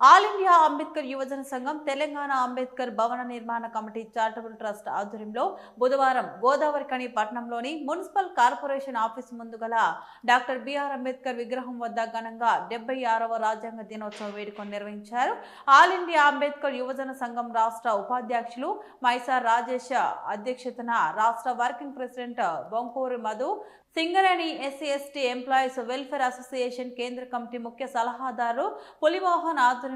All India Ambedkar Yuvajana Sangham Telangana Ambedkar భవన నిర్మాణ committee charitable trust ఆధ్వర్యంలో బుధవారం గోదావరి కణి పట్టణంలోని మున్సిపల్ కార్పొరేషన్ ఆఫీస్ ముందు గల డాక్టర్ బిఆర్ అంబేద్కర్ విగ్రహం వద్ద ఘనంగా డెబ్బై ఆరవ రాజ్యాంగ దినోత్సవ వేడుకను నిర్వహించారు. ఆల్ ఇండియా అంబేద్కర్ యువజన సంఘం రాష్ట్ర ఉపాధ్యక్షులు మైసార్ రాజేష్ అధ్యక్షతన రాష్ట్ర working president Bonkuri Madhu Singareni SC ST employees welfare association కేంద్ర కమిటీ ముఖ్య సలహాదారు పులిమోహన్ ఆధ్వర్యంలో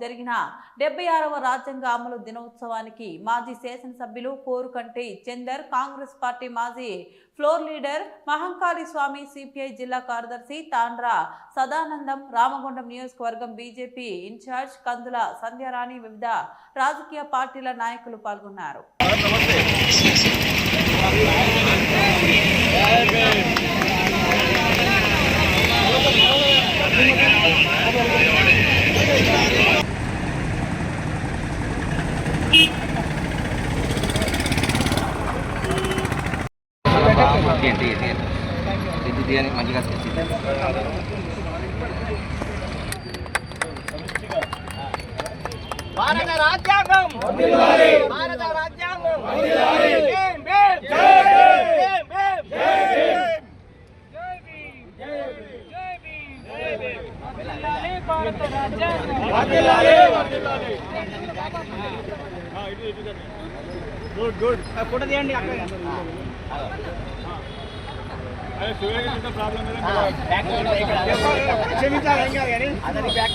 జరిగిన డెబ్బై ఆరవ రాజ్యాంగ అమలు దినోత్సవానికి మాజీ శాసనసభ్యులు కోరుకంటి చందర్ కాంగ్రెస్ పార్టీ మాజీ floor leader Mahankali Swamy CPI జిల్లా కార్యదర్శి తాండ్రా సదానందం రామగుండం నియోజకవర్గం బీజేపీ ఇన్ఛార్జ్ కందుల సంధ్యారాణి వివిధ రాజకీయ పార్టీల నాయకులు పాల్గొన్నారు తీయండి తీయండి తీయండి ఇది తీయని మంచిగా తీసి భారత రాజ్యాంగం. భారత రాజ్యాంగం. గుడ్ గుడ్ ఫోటో తీయండి అక్కడ క్షమించాలి ఏం కాదు కానీ అతని బ్యాక్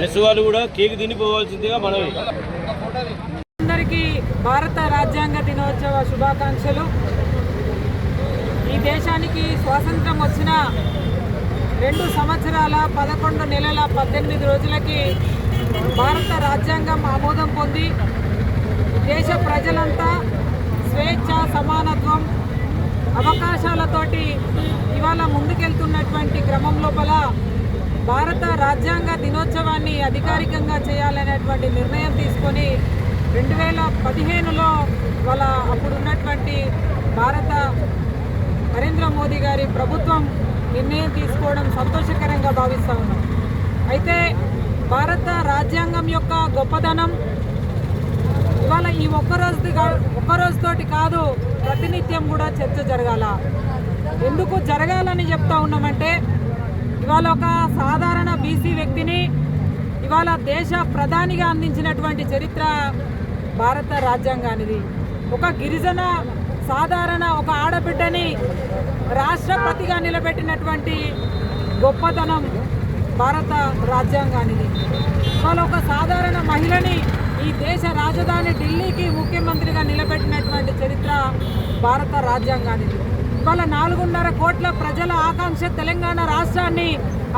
ప్రెస్ వాళ్ళు కూడా కేక్ తినిపోవాల్సిందిగా మనమే అందరికీ భారత రాజ్యాంగ దినోత్సవ శుభాకాంక్షలు. ఈ దేశానికి స్వాతంత్రం వచ్చిన రెండు సంవత్సరాల పదకొండు నెలల పద్దెనిమిది రోజులకి భారత రాజ్యాంగం ఆమోదం పొంది దేశ ప్రజలంతా స్వేచ్ఛ సమానత్వం అవకాశాలతోటి ఇవాళ ముందుకెళ్తున్నటువంటి భారత రాజ్యాంగ దినోత్సవాన్ని అధికారికంగా చేయాలనేటువంటి నిర్ణయం తీసుకొని రెండు వేల పదిహేనులో వాళ్ళ అప్పుడున్నటువంటి భారత నరేంద్ర మోదీ గారి ప్రభుత్వం నిర్ణయం తీసుకోవడం సంతోషకరంగా భావిస్తూ ఉన్నాం. అయితే భారత రాజ్యాంగం యొక్క గొప్పదనం ఇవాళ ఈ ఒక్కరోజు ఒక్కరోజుతోటి కాదు ప్రతినిత్యం కూడా చర్చ జరగాల. ఎందుకు జరగాలని చెప్తా ఉన్నామంటే ఇవాళ ఒక సాధారణ బీసీ వ్యక్తిని ఇవాళ దేశ ప్రధానిగా అందించినటువంటి చరిత్ర భారత రాజ్యాంగానిది. ఒక గిరిజన సాధారణ ఒక ఆడబిడ్డని రాష్ట్రపతిగా నిలబెట్టినటువంటి గొప్పతనం భారత రాజ్యాంగానిది. ఇవాళ ఒక సాధారణ మహిళని ఈ దేశ రాజధాని ఢిల్లీకి ముఖ్యమంత్రిగా నిలబెట్టినటువంటి చరిత్ర భారత రాజ్యాంగానిది. ఇవాళ నాలుగున్నర కోట్ల ప్రజల ఆకాంక్ష తెలంగాణ రాష్ట్రాన్ని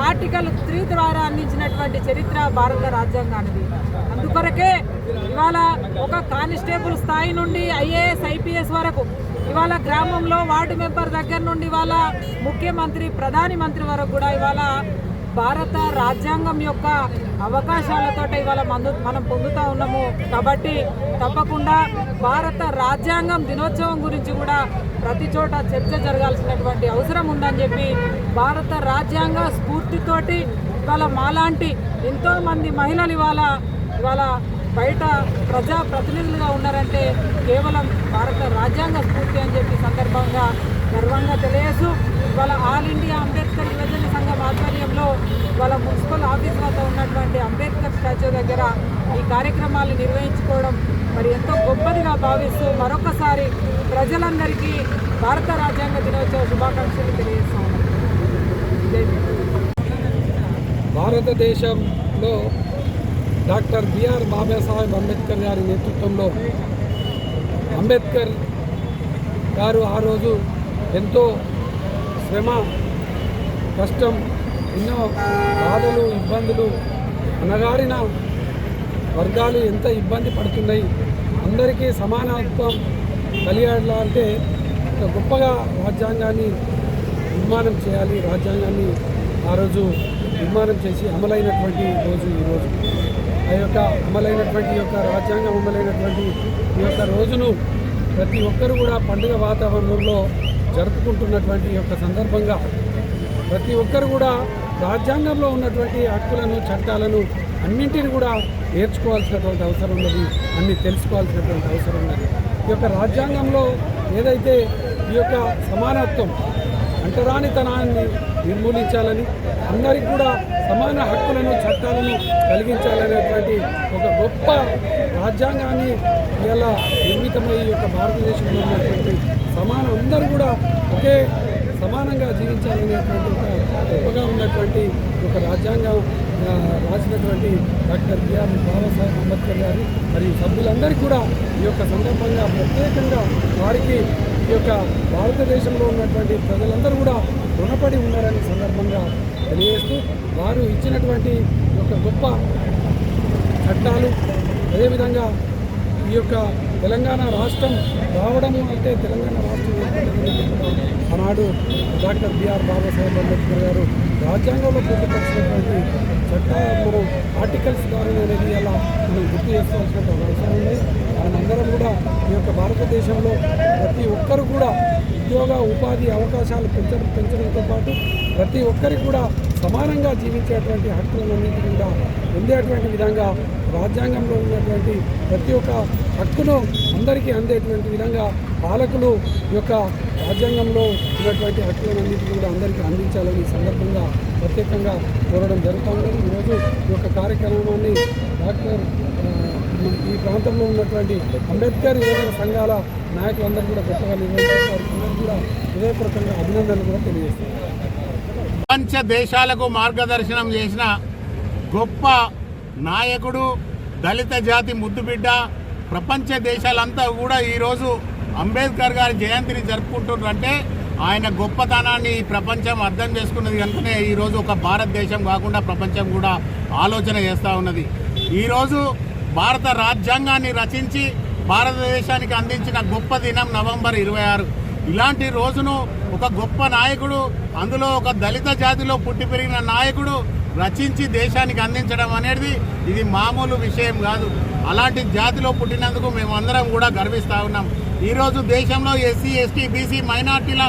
ఆర్టికల్ త్రీ ద్వారా అందించినటువంటి చరిత్ర భారత రాజ్యాంగానికి అందుకొరకే ఇవాళ ఒక కానిస్టేబుల్ స్థాయి నుండి ఐఏఎస్ ఐపీఎస్ వరకు ఇవాళ గ్రామంలో వార్డు మెంబర్ దగ్గర నుండి ఇవాళ ముఖ్యమంత్రి ప్రధాని మంత్రి వరకు కూడా ఇవాళ భారత రాజ్యాంగం యొక్క అవకాశాలతో ఇవాళ మందు మనం పొందుతూ ఉన్నాము. కాబట్టి తప్పకుండా భారత రాజ్యాంగం దినోత్సవం గురించి కూడా ప్రతి చోట చర్చ జరగాల్సినటువంటి అవసరం ఉందని చెప్పి భారత రాజ్యాంగ స్ఫూర్తితోటి ఇవాళ మాలాంటి ఎంతోమంది మహిళలు ఇవాళ ఇవాళ బయట ప్రజా ప్రతినిధులుగా ఉన్నారంటే కేవలం భారత రాజ్యాంగ స్ఫూర్తి అని చెప్పి సందర్భంగా గర్వంగా తెలియజేస్తూ ఇవాళ ఆల్ ఇండియా అంబేద్కర్ యువజన సంఘం ఆధ్వర్యంలో వాళ్ళ మున్సిపల్ ఆఫీస్ వద్ద ఉన్నటువంటి అంబేద్కర్ స్టాచ్యూ దగ్గర ఈ కార్యక్రమాలు నిర్వహించుకోవడం మరి ఎంతో గొప్పదిగా భావిస్తూ మరొకసారి ప్రజలందరికీ భారత రాజ్యాంగ దినోత్సవ శుభాకాంక్షలు తెలియజేస్తాం భారతదేశంలో డాక్టర్ బిఆర్ బాబాసాహెబ్ అంబేద్కర్ గారి నేతృత్వంలో అంబేద్కర్ గారు ఆ రోజు ఎంతో శ్రమ కష్టం ఎన్నో బాధలు ఇబ్బందులు అనగారిన వర్గాలు ఎంత ఇబ్బంది పడుతున్నాయి. అందరికీ సమానత్వం కలిగాలంటే ఒక గొప్పగా రాజ్యాంగాన్ని నిర్మాణం చేయాలి. రాజ్యాంగాన్ని ఆ రోజు నిర్మాణం చేసి అమలైనటువంటి రోజు ఈరోజు ఆ యొక్క అమలైనటువంటి యొక్క రాజ్యాంగం అమలైనటువంటి ఈ యొక్క రోజును ప్రతి ఒక్కరు కూడా పండుగ వాతావరణంలో జరుపుకుంటున్నటువంటి యొక్క సందర్భంగా ప్రతి ఒక్కరు కూడా రాజ్యాంగంలో ఉన్నటువంటి హక్కులను చట్టాలను అన్నింటిని కూడా నేర్చుకోవాల్సినటువంటి అవసరం ఉన్నది. అన్ని తెలుసుకోవాల్సినటువంటి అవసరం ఉన్నది. ఈ యొక్క రాజ్యాంగంలో ఏదైతే ఈ యొక్క సమానత్వం అంటరానితనాన్ని నిర్మూలించాలని అందరికి కూడా సమాన హక్కులను చట్టాలను కలిగించాలనేటువంటి ఒక గొప్ప రాజ్యాంగాన్ని ఇలా నిర్మితమై ఈ యొక్క భారతదేశంలో ఉన్నటువంటి సమాన అందరూ కూడా ఒకే సమానంగా జీవించాలనేటువంటి ఒక గొప్పగా ఉన్నటువంటి ఒక రాజ్యాంగం రాసినటువంటి డాక్టర్ బిఆర్ బాబాసాహెబ్ అంబేద్కర్ గారు మరియు సభ్యులందరికీ కూడా ఈ యొక్క సందర్భంగా ప్రత్యేకంగా వారికి ఈ యొక్క భారతదేశంలో ఉన్నటువంటి ప్రజలందరూ కూడా రుణపడి ఉన్నారని సందర్భంగా తెలియజేస్తూ వారు ఇచ్చినటువంటి ఒక గొప్ప చట్టాలు అదేవిధంగా ఈ యొక్క తెలంగాణ రాష్ట్రం రావడము అంటే తెలంగాణ రాష్ట్రం ఆనాడు డాక్టర్ బిఆర్ బాబాసాహెబ్ అంబేద్కర్ గారు రాజ్యాంగంలో పొందుపరిచినటువంటి చట్టాలు ఆర్టికల్స్ ద్వారా అనేది ఎలా మనం గుర్తు చేసుకోవాల్సినటువంటి అవసరం ఉంది. మనందరం కూడా ఈ యొక్క భారతదేశంలో ప్రతి ఒక్కరు కూడా ఉద్యోగ ఉపాధి అవకాశాలు పెంచడం పెంచడంతో పాటు ప్రతి ఒక్కరికి కూడా సమానంగా జీవించేటువంటి హక్కులన్నింటినీ కూడా పొందేటువంటి విధంగా రాజ్యాంగంలో ఉన్నటువంటి ప్రతి ఒక్క హక్కును అందరికీ అందేటువంటి విధంగా పాలకులు ఈ యొక్క రాజ్యాంగంలో ఉన్నటువంటి హక్కులన్నింటినీ కూడా అందరికీ అందించాలని సందర్భంగా ప్రత్యేకంగా కోరడం జరుగుతూ ఈరోజు ఈ యొక్క కార్యక్రమాన్ని డాక్టర్ ఈ ప్రాంతంలో ఉన్నటువంటి అంబేద్కర్ యువజన సంఘాల నాయకులందరూ కూడా గొప్పగా నిర్వహించారు. కూడా హృదయపూర్వకంగా అభినందనలు కూడా తెలియజేస్తున్నారు. ప్రపంచ దేశాలకు మార్గదర్శనం చేసిన గొప్ప నాయకుడు దళిత జాతి ముద్దుబిడ్డ ప్రపంచ దేశాలంతా కూడా ఈరోజు అంబేద్కర్ గారి జయంతిని జరుపుకుంటున్నారంటే ఆయన గొప్పతనాన్ని ఈ ప్రపంచం అర్థం చేసుకున్నది కనుకనే ఈరోజు ఒక భారతదేశం కాకుండా ప్రపంచం కూడా ఆలోచన చేస్తూ ఉన్నది. ఈరోజు భారత రాజ్యాంగాన్ని రచించి భారతదేశానికి అందించిన గొప్ప దినం నవంబర్ ఇరవై ఆరు. ఇలాంటి రోజును ఒక గొప్ప నాయకుడు అందులో ఒక దళిత జాతిలో పుట్టి పెరిగిన నాయకుడు రచించి దేశానికి అందించడం అనేది ఇది మామూలు విషయం కాదు. అలాంటి జాతిలో పుట్టినందుకు మేమందరం కూడా గర్విస్తూ ఉన్నాం. ఈరోజు దేశంలో ఎస్సీ ఎస్టీ బీసీ మైనార్టీల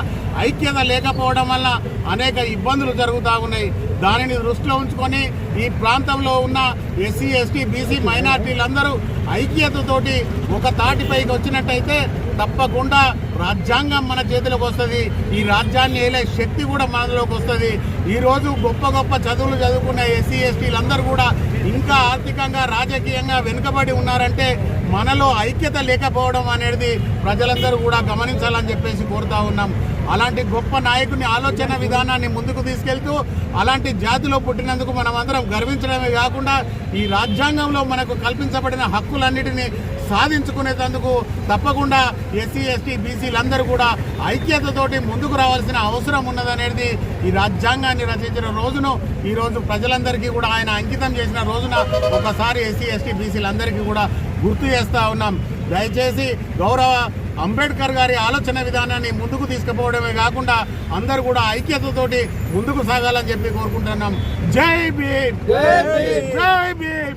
ఐక్యత లేకపోవడం వల్ల అనేక ఇబ్బందులు జరుగుతూ ఉన్నాయి. దానిని దృష్టిలో ఉంచుకొని ఈ ప్రాంతంలో ఉన్న ఎస్సీ ఎస్టీ బీసీ మైనార్టీలందరూ ఐక్యతతోటి ఒక తాటిపైకి వచ్చినట్టయితే తప్పకుండా రాజ్యాంగం మన చేతిలోకి వస్తుంది. ఈ రాజ్యాన్ని వేలే శక్తి కూడా మనలోకి వస్తుంది. ఈరోజు గొప్ప గొప్ప చదువులు చదువుకున్న ఎస్సీ ఎస్టీలందరూ కూడా ఇంకా ఆర్థికంగా రాజకీయంగా వెనుకబడి ఉన్నారంటే మనలో ఐక్యత లేకపోవడం అనేది ప్రజలందరూ కూడా గమనించాలని చెప్పేసి కోరుతా ఉన్నాం. అలాంటి గొప్ప నాయకుని ఆలోచన విధానాన్ని ముందుకు తీసుకెళ్తూ అలాంటి జాతిలో పుట్టినందుకు మనం అందరం గర్వించడమే కాకుండా ఈ రాజ్యాంగంలో మనకు కల్పించబడిన హక్కులన్నిటినీ సాధించుకునేందుకు తప్పకుండా ఎస్సీ ఎస్టీ బీసీలందరూ కూడా ఐక్యతతోటి ముందుకు రావాల్సిన అవసరం ఉన్నదనేది ఈ రాజ్యాంగాన్ని రచించిన రోజును ఈ రోజు ప్రజలందరికీ కూడా ఆయన అంకితం చేసిన రోజున ఒకసారి ఎస్సీ ఎస్టీ బీసీలందరికీ కూడా గుర్తు చేస్తూ ఉన్నాం. దయచేసి గౌరవ అంబేద్కర్ గారి ఆలోచన విధానాన్ని ముందుకు తీసుకుపోవడమే కాకుండా అందరూ కూడా ఐక్యతతోటి ముందుకు సాగాలని చెప్పి కోరుకుంటున్నాం. జై భీమ్! జై భీమ్!